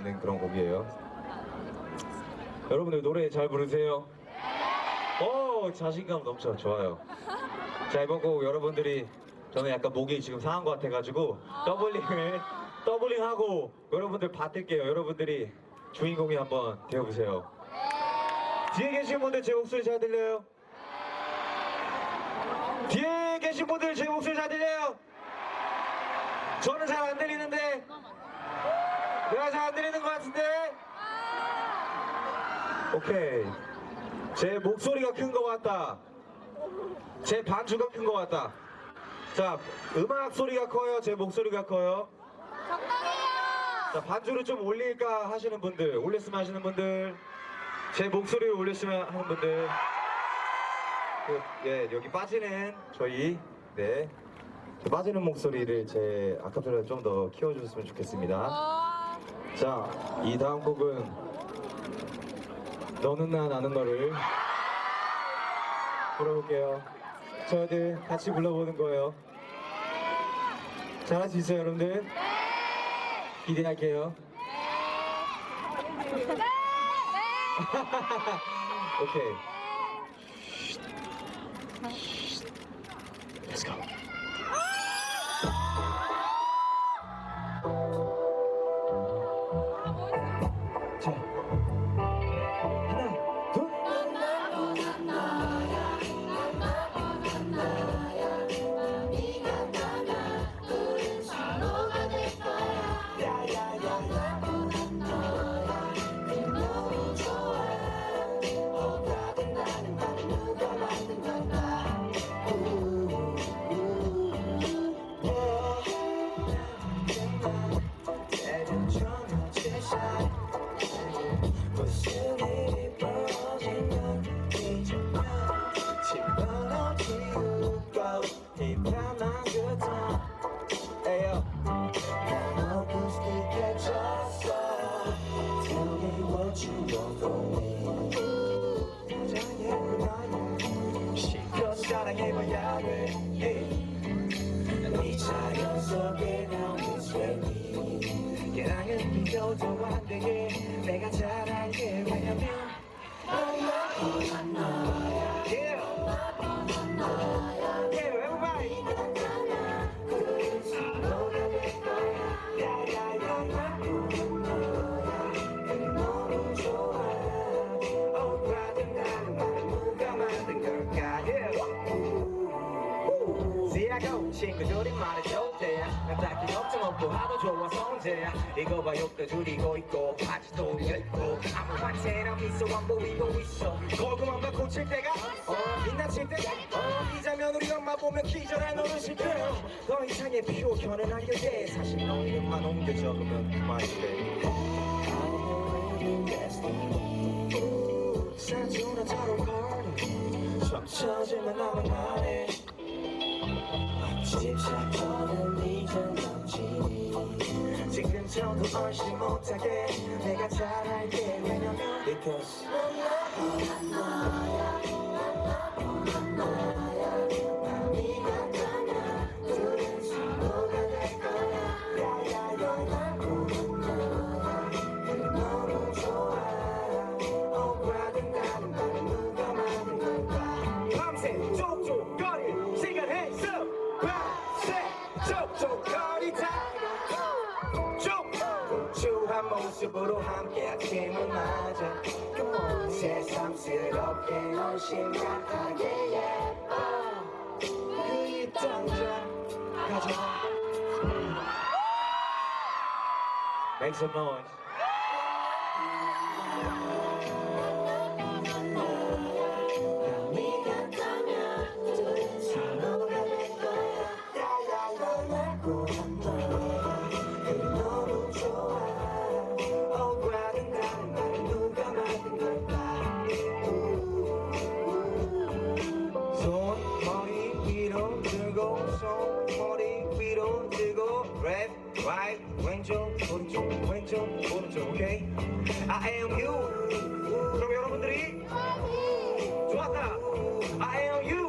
있는 그런 곡이에요. 여러분들 노래 잘 부르세요. 오 자신감 넘쳐 좋아요. 자 이번 곡 여러분들이 저는 약간 목이 지금 상한 것 같아가지고 더블링을 더블링하고 여러분들 받을게요. 여러분들이 주인공이 한번 되어보세요. 뒤에 계신 분들 제 목소리 잘 들려요? 뒤에 계신 분들 제 목소리 잘 들려요? 저는 잘 안 들리는데 내가 잘 안 들리는 것 같은데? 오케이. 제 목소리가 큰 것 같다. 제 반주가 큰 것 같다. 자 음악 소리가 커요? 제 목소리가 커요? 적당해요. 자 반주를 좀 올릴까 하시는 분들 올렸으면 하시는 분들 제 목소리를 올렸으면 하는 분들. 그, 예 여기 빠지는 저희 네. 빠지는 목소리를 제 아카펠라 좀더 키워주셨으면 좋겠습니다. 와. 자 이 다음 곡은 너는 나 나는 너를 불러볼게요 저희들 같이 불러보는 거예요 잘할 수 있어요 여러분들? 기대할게요 네. 네. 오케이. Let's go. Ayo. 실컷 사랑해봐야 돼 네 자연 속에 나오는 쇠니 걔랑은 비교도 안 되게 내가 잘 친구들이 말해줘 대야. 난 딱히 걱정 없고 하도 좋아서 언제야. 이거 봐 욕도 줄이고 있고 바지도 열고. 아무한테나 미소 안 보이고 있어. 고구마 만 고칠 때가 어 빛나칠 때가 어 이자면 우리 엄마 보면 기절해 노릇일 때더 이상의 표 견은 안겨대 사실 너 이름만 옮겨 적으면 그만이래 지금 저도 얼씨 못하게 내가 잘할게. 왜냐면 Because 새삼스럽게 넌 심각하게 예뻐 그입 당장 가져와 Make some noise I am you.